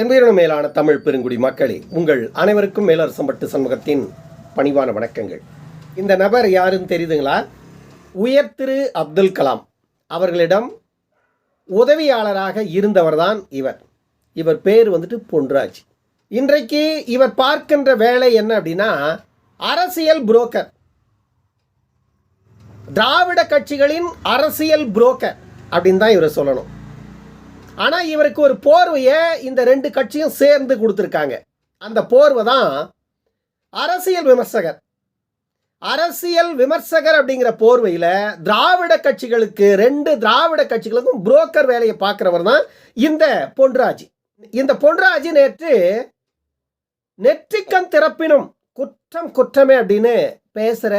என்பதன் மேலான தமிழ் பெருங்குடி மக்களே உங்கள் அனைவருக்கும் மேலரசம்பட்டு சண்முகத்தின் பணிவான வணக்கங்கள். இந்த நபர் யாருன்னு தெரியுதுங்களா? உயர் திரு அப்துல் கலாம். அவர்களிடம் உதவியாளராக இருந்தவர் தான் இவர். இவர் பேர் வந்துட்டு பொன்ராஜ். இன்றைக்கு இவர் பார்க்கின்ற வேலை என்ன அப்படின்னா அரசியல் புரோக்கர். திராவிட கட்சிகளின் அரசியல் புரோக்கர் அப்படின்னு தான் இவரை சொல்லணும். ஆனால் இவருக்கு ஒரு போர்வையை இந்த ரெண்டு கட்சியும் சேர்ந்து கொடுத்துருக்காங்க. அந்த போர்வை தான் அரசியல் விமர்சகர். அரசியல் விமர்சகர் அப்படிங்கிற போர்வையில் திராவிட கட்சிகளுக்கு ரெண்டு திராவிட கட்சிகளுக்கும் புரோக்கர் வேலையை பார்க்குறவர் தான் இந்த பொன்ராஜ். இந்த பொன்ராஜ் நேற்று நெற்றிக்கம் திறப்பினும் குற்றம் குற்றமே அப்படின்னு பேசுகிற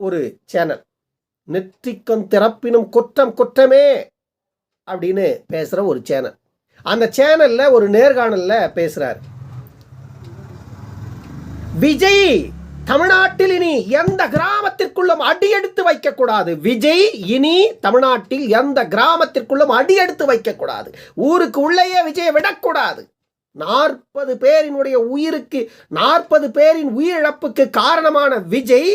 ஒரு சேனல். நெற்றிக்கம் திறப்பினும் குற்றம் குற்றமே அப்படின்னு பேசுகிற ஒரு சேனல். அந்த சேனலில் ஒரு நேர்காணலில் பேசுகிறார் விஜய் தமிழ்நாட்டில் இனி எந்த கிராமத்திற்குள்ளும் அடியெடுத்து வைக்கக்கூடாது. விஜய் இனி தமிழ்நாட்டில் எந்த கிராமத்திற்குள்ளும் அடியெடுத்து வைக்கக்கூடாது. ஊருக்கு உள்ளேயே விஜயை விடக்கூடாது. நாற்பது பேரினுடைய உயிருக்கு நாற்பது பேரின் உயிரிழப்புக்கு காரணமான விஜய்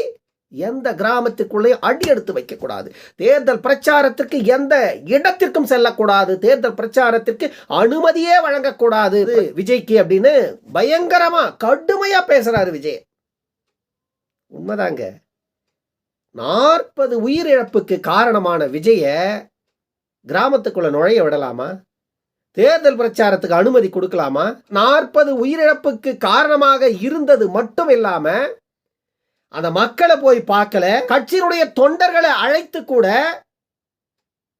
எந்த கிராமத்துக்குள்ளேயும் அடி எடுத்து வைக்கக்கூடாது. தேர்தல் பிரச்சாரத்திற்கு எந்த இடத்திற்கும் செல்லக்கூடாது. தேர்தல் பிரச்சாரத்திற்கு அனுமதியே வழங்கக்கூடாது. விஜய்க்கு அப்படின்னு பயங்கரமா கடுமையா பேசுறாரு விஜய். உண்மைதாங்க. நாற்பது உயிரிழப்புக்கு காரணமான விஜய கிராமத்துக்குள்ள நுழைய விடலாமா? தேர்தல் பிரச்சாரத்துக்கு அனுமதி கொடுக்கலாமா? நாற்பது உயிரிழப்புக்கு காரணமாக இருந்தது மட்டும் இல்லாமல் அந்த மக்களை போய் பார்க்கல கட்சியினுடைய தொண்டர்களை அழைத்து கூட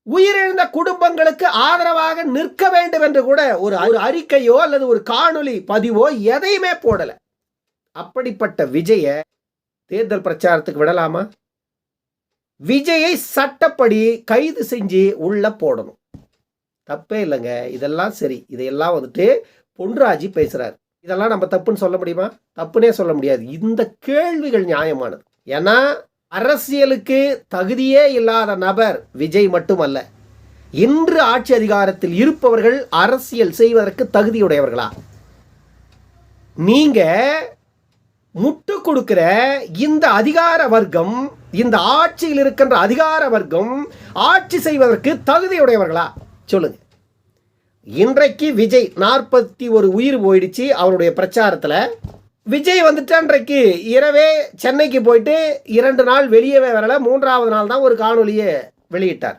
உயிரிழந்த குடும்பங்களுக்கு ஆதரவாக நிற்க வேண்டும் என்று கூட ஒரு ஒரு அறிக்கையோ அல்லது ஒரு காணொளி பதிவோ எதையுமே போடல. அப்படிப்பட்ட விஜய தேர்தல் பிரச்சாரத்துக்கு விடலாமா? விஜயை சட்டப்படி கைது செஞ்சு உள்ள போடணும். தப்பே இல்லைங்க. இதெல்லாம் சரி. இதையெல்லாம் வந்துட்டு பொன்ராஜி பேசுறாரு. இதெல்லாம் நம்ம தப்புன்னு சொல்ல முடியுமா? தப்புனே சொல்ல முடியாது. இந்த கேள்விகள் நியாயமானது. ஏன்னா அரசியலுக்கு தகுதியே இல்லாத நபர் விஜய் மட்டுமல்ல. இன்று ஆட்சி அதிகாரத்தில் இருப்பவர்கள் அரசியல் செய்வதற்கு தகுதியுடையவர்களா? நீங்க முட்டு கொடுக்கிற இந்த அதிகார வர்க்கம் இந்த ஆட்சியில் இருக்கின்ற அதிகார வர்க்கம் ஆட்சி செய்வதற்கு தகுதியுடையவர்களா? சொல்லுங்க. இன்றைக்கு விஜய் நாற்பத்தி ஒரு உயிர் போயிடுச்சு அவருடைய பிரச்சாரத்தில். விஜய் வந்துட்டு அன்றைக்கு இரவே சென்னைக்கு போயிட்டு இரண்டு நாள் வெளியவே வரல. மூன்றாவது நாள் தான் ஒரு காணொலியை வெளியிட்டார்.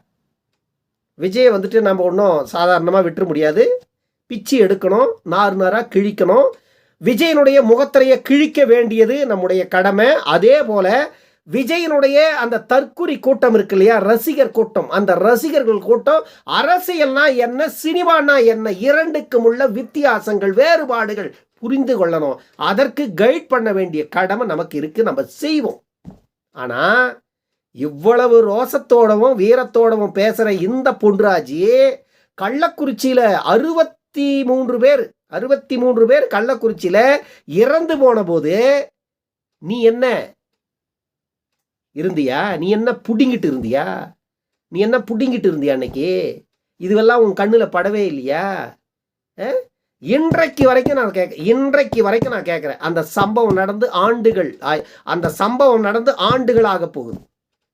விஜய் வந்துட்டு நம்ம ஒன்றும் சாதாரணமாக விட்டுற முடியாது. பிச்சு எடுக்கணும் நார் நாராக கிழிக்கணும். விஜயனுடைய முகத்திரையை கிழிக்க வேண்டியது நம்முடைய கடமை. அதே போல் விஜயனுடைய அந்த தற்குறி கூட்டம் இருக்கு இல்லையா? ரசிகர் கூட்டம். அந்த ரசிகர்கள் கூட்டம் அரசியல்னா என்ன சினிமானா என்ன இரண்டுக்கும் உள்ள வித்தியாசங்கள் வேறுபாடுகள் புரிந்து கொள்ளணும். அதற்கு கைட் பண்ண வேண்டிய கடமை நமக்கு இருக்கு நம்ம செய்வோம். ஆனா இவ்வளவு ரோசத்தோடவும் வீரத்தோடவும் பேசுற இந்த பொன்ராஜி கள்ளக்குறிச்சியில அறுபத்தி மூன்று பேர் அறுபத்தி மூன்று பேர் கள்ளக்குறிச்சியில இறந்து போன போது நீ என்ன இருந்தியா? நீ என்ன புடிங்கிட்டு இருந்தியா? நீ என்ன புடிங்கிட்டு இருந்தியா அன்னைக்கு? இதுவெல்லாம் உன் கண்ணில் படவே இல்லையா? இன்றைக்கு வரைக்கும் நான் கேட்க இன்றைக்கு வரைக்கும் நான் கேட்குறேன். அந்த சம்பவம் நடந்து ஆண்டுகள் ஆய்- அந்த சம்பவம் நடந்து ஆண்டுகளாக போகுது.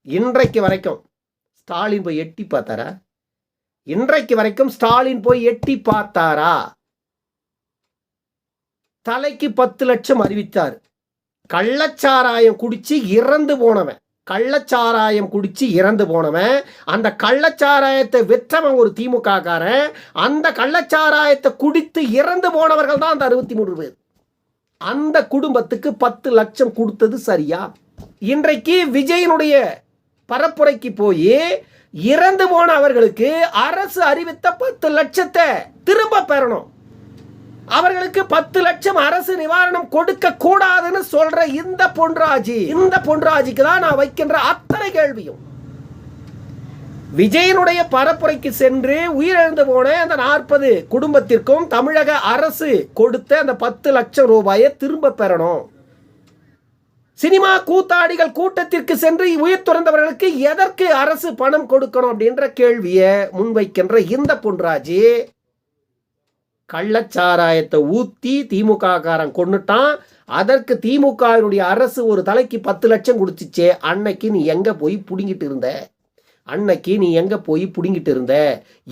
இன்றைக்கு வரைக்கும். ஸ்டாலின் போய் எட்டி பார்த்தாரா? இன்றைக்கு வரைக்கும் ஸ்டாலின் போய் எட்டி பார்த்தாரா? தலைக்கு பத்து லட்சம் அறிவித்தார். கள்ளச்சாராயம் குடிச்சு இறந்து போனவன். கள்ளச்சாராயம் குடித்து இறந்து போனவன். அந்த கள்ளச்சாராயத்தை விற்றவன் ஒரு திமுக காரன் அந்த கள்ளச்சாராயத்தை குடித்து இறந்து போனவர்கள் தான் அந்த அறுபத்தி மூன்று பேர். அந்த குடும்பத்துக்கு பத்து லட்சம் கொடுத்தது சரியா? இன்றைக்கு விஜயனுடைய பரப்புரைக்கு போய் இறந்து போன அவர்களுக்கு அரசு அறிவித்த பத்து லட்சத்தை திரும்ப பெறணும். அவர்களுக்கு பத்து லட்சம் அரசு நிவாரணம் கொடுக்க கூடாதுன்னு சொல்ற இந்த பொன்ராஜி இந்த பொன்ராஜிக்கு தான் நான் வைக்கின்ற அத்தனை கேள்வியும். விஜயனுடைய பரப்புரைக்கு சென்று உயிரிழந்து போன அந்த நாற்பது குடும்பத்திற்கும் தமிழக அரசு கொடுத்த அந்த பத்து லட்சம் ரூபாயை திரும்ப பெறணும். சினிமா கூத்தாடிகள் கூட்டத்திற்கு சென்று உயிர் துறந்தவர்களுக்கு எதற்கு அரசு பணம் கொடுக்கணும் அப்படின்ற கேள்வியை முன்வைக்கின்ற இந்த பொன்ராஜி கள்ளச்சாராயத்தை ஊற்றி திமுக காரன் அதற்கு திமுகவினுடைய அரசு ஒரு தலைக்கு பத்து லட்சம் கொடுத்துச்சே அன்னைக்கு நீ எங்கே போய் பிடுங்கிட்டு இருந்த? அன்னைக்கு நீ எங்கே போய் பிடுங்கிட்டு இருந்த?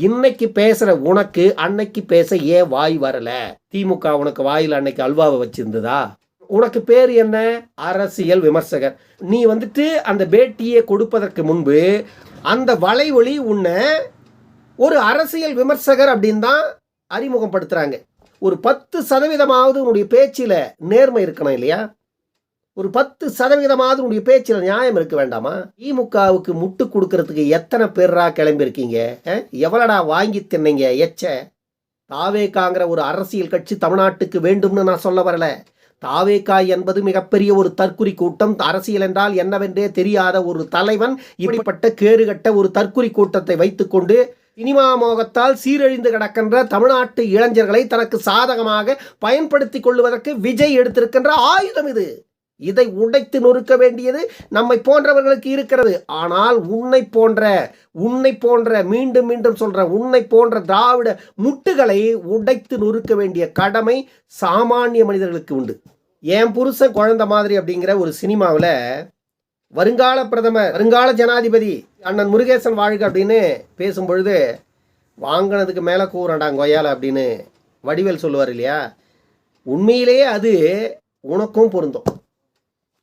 இன்னைக்கு பேசுகிற உனக்கு அன்னைக்கு பேச ஏன் வாய் வரல? திமுக உனக்கு வாயில் அன்னைக்கு அல்வாவை வச்சிருந்ததா? உனக்கு பேர் என்ன? அரசியல் விமர்சகர். நீ வந்துட்டு அந்த பேட்டியை கொடுப்பதற்கு முன்பு அந்த வலைவொலி உன்னை ஒரு அரசியல் விமர்சகர் அப்படின்னு தான் அறிமுகப்படுத்துகிறாங்க ஒரு பத்து சதவீதமாவது உன்னுடைய பேச்சில் நேர்மை இருக்கணும் இல்லையா? ஒரு பத்து சதவீதமாவது உன்னுடைய பேச்சில் நியாயம் இருக்க வேண்டாமா? திமுகவுக்கு முட்டு கொடுக்கறதுக்கு எத்தனை பேரா கிளம்பியிருக்கீங்க அஹ்? எவ்வளடா வாங்கி தின்னீங்க? எச்ச? தாவேக்காங்கிற ஒரு அரசியல் கட்சி தமிழ்நாட்டுக்கு வேண்டும்னு நான் சொல்ல வரல. தாவேக்கா என்பது மிகப்பெரிய ஒரு தற்குறி கூட்டம். அரசியல் என்றால் என்னவென்றே தெரியாத ஒரு தலைவன் இப்படிப்பட்ட கேடுகட்ட ஒரு தற்குறி கூட்டத்தை வைத்துக்கொண்டு சினிமா மோகத்தால் சீரழிந்து கிடக்கின்ற தமிழ்நாட்டு இளைஞர்களை தனக்கு சாதகமாக பயன்படுத்திக் கொள்வதற்கு விஜய் எடுத்திருக்கின்ற ஆயுதம் இது. இதை உடைத்து நொறுக்க வேண்டியது நம்மை போன்றவர்களுக்கு இருக்கிறது. ஆனால் உன்னை போன்ற உன்னை போன்ற மீண்டும் மீண்டும் சொல்ற உன்னை போன்ற திராவிட முட்டுகளை உடைத்து நொறுக்க வேண்டிய கடமை சாமானிய மனிதர்களுக்கு உண்டு. என் புருஷன் குழந்தை மாதிரி அப்படிங்கிற ஒரு சினிமாவில் வருங்கால பிரதமர் வருங்கால ஜனாதிபதி அண்ணன் முருகேசன் வாழ்க அப்படின்னு பேசும்பொழுது வாங்கினதுக்கு மேலே கூறண்டா கொய்யால அப்படின்னு வடிவேல் சொல்லுவார் இல்லையா? உண்மையிலேயே அது உனக்கும் பொருந்தும்.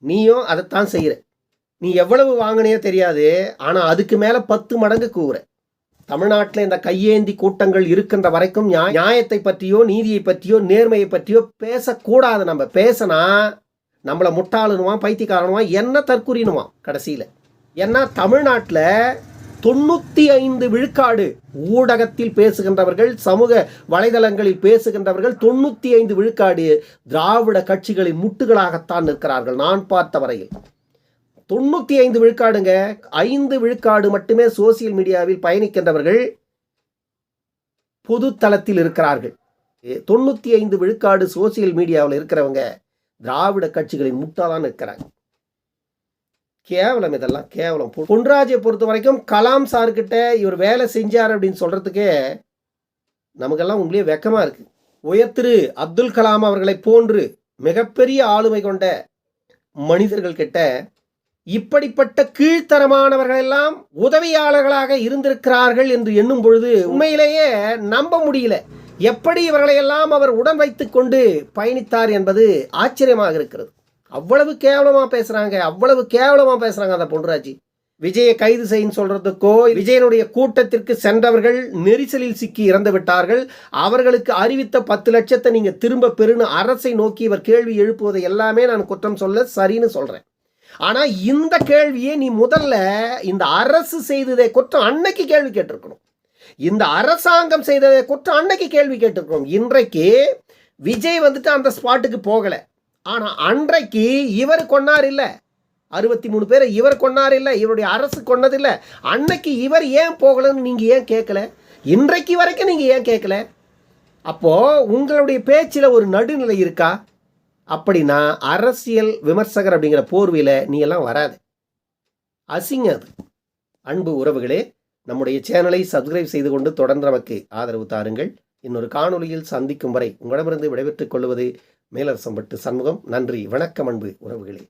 நீயும் அதைத்தான் செய்கிற நீ எவ்வளவு வாங்கினியோ தெரியாது ஆனால் அதுக்கு மேலே பத்து மடங்கு கூற. தமிழ்நாட்டில் இந்த கையேந்தி கூட்டங்கள் இருக்கின்ற வரைக்கும் நியாயத்தை பற்றியோ நீதியை பற்றியோ நேர்மையை பற்றியோ பேசக்கூடாது நம்ம. பேசினா நம்மளை முட்டாளனுவான் பைத்தியக்காரனுவான் என்ன தற்கூறினுவான் கடைசியில். ஏன்னா தமிழ்நாட்டில் தொண்ணூற்றி ஐந்து விழுக்காடு ஊடகத்தில் பேசுகின்றவர்கள் சமூக வலைதளங்களில் பேசுகின்றவர்கள் தொண்ணூற்றி ஐந்து விழுக்காடு திராவிட கட்சிகளின் முட்டுகளாகத்தான் நிற்கிறார்கள் நான் பார்த்த வரையில். தொண்ணூற்றி ஐந்து விழுக்காடுங்க ஐந்து விழுக்காடு மட்டுமே சோசியல் மீடியாவில் பயணிக்கின்றவர்கள் பொது தளத்தில் இருக்கிறார்கள் தொண்ணூற்றி ஐந்து விழுக்காடு சோசியல் மீடியாவில் இருக்கிறவங்க திராவிட கட்சிகளின் முட்டாதான் தான் இருக்கிறாங்க கேவலம் இதெல்லாம் கேவலம். பொன்ராஜை பொறுத்த வரைக்கும் கலாம் சார்கிட்ட இவர் வேலை செஞ்சார் அப்படின்னு சொல்கிறதுக்கே நமக்கெல்லாம் உண்மையிலேயே வெக்கமாக இருக்குது உயர்த்திரு அப்துல் கலாம் அவர்களை போன்று மிகப்பெரிய ஆளுமை கொண்ட மனிதர்கள் கிட்ட இப்படிப்பட்ட கீழ்த்தரமானவர்கள் எல்லாம் உதவியாளர்களாக இருந்திருக்கிறார்கள் என்று எண்ணும் பொழுது உண்மையிலேயே நம்ப முடியல. எப்படி இவர்களையெல்லாம் அவர் உடன் வைத்து கொண்டு பயணித்தார் என்பது ஆச்சரியமாக இருக்கிறது. அவ்வளவு கேவலமாக பேசுகிறாங்க அவ்வளவு கேவலமாக பேசுகிறாங்க அந்த பொன்ராஜி. விஜயை கைது செய்யும் சொல்றதுக்கோ விஜயனுடைய கூட்டத்திற்கு சென்றவர்கள் நெரிசலில் சிக்கி இறந்து விட்டார்கள். அவர்களுக்கு அறிவித்த பத்து லட்சத்தை நீங்க திரும்ப பெறுன்னு அரசை நோக்கி இவர் கேள்வி எழுப்புவதை எல்லாமே நான் குற்றம் சொல்ல சரின்னு சொல்றேன். ஆனா இந்த கேள்வியை நீ முதல்ல இந்த அரசு செய்ததை குற்றம் அன்னைக்கு கேள்வி கேட்டிருக்கணும். இந்த அரசாங்கம் செய்ததை குற்றம் அன்னைக்கு கேள்வி கேட்டிருக்கணும். இன்றைக்கு விஜய் வந்துட்டு அந்த ஸ்பாட்டுக்கு போகலை. ஆனால் அன்றைக்கு இவர் கொன்னார் இல்லை. அறுபத்தி மூணு பேரை இவர் கொன்னார் இல்லை. இவருடைய அரசு கொன்னதில்ல அன்னைக்கு இவர் ஏன் போகலன்னு நீங்கள் ஏன் கேட்கல இன்றைக்கு வரைக்கும் நீங்கள் ஏன் கேட்கல அப்போது உங்களுடைய பேச்சில் ஒரு நடுநிலை இருக்கா? அப்படின்னா அரசியல் விமர்சகர் அப்படிங்கிற போர்வையில் நீ எல்லாம் வராது. அசிங்க அது. அன்பு உறவுகளே நம்முடைய சேனலை சப்ஸ்கிரைப் செய்து கொண்டு தொடர்ந்து நமக்கு ஆதரவு தாருங்கள். இன்னொரு காணொளியில் சந்திக்கும் வரை உங்களிடமிருந்து விடைபெற்றுக் கொள்வது மேலரசம்பட்டு சண்முகம் நன்றி வணக்கம் அன்பு உறவுகளே.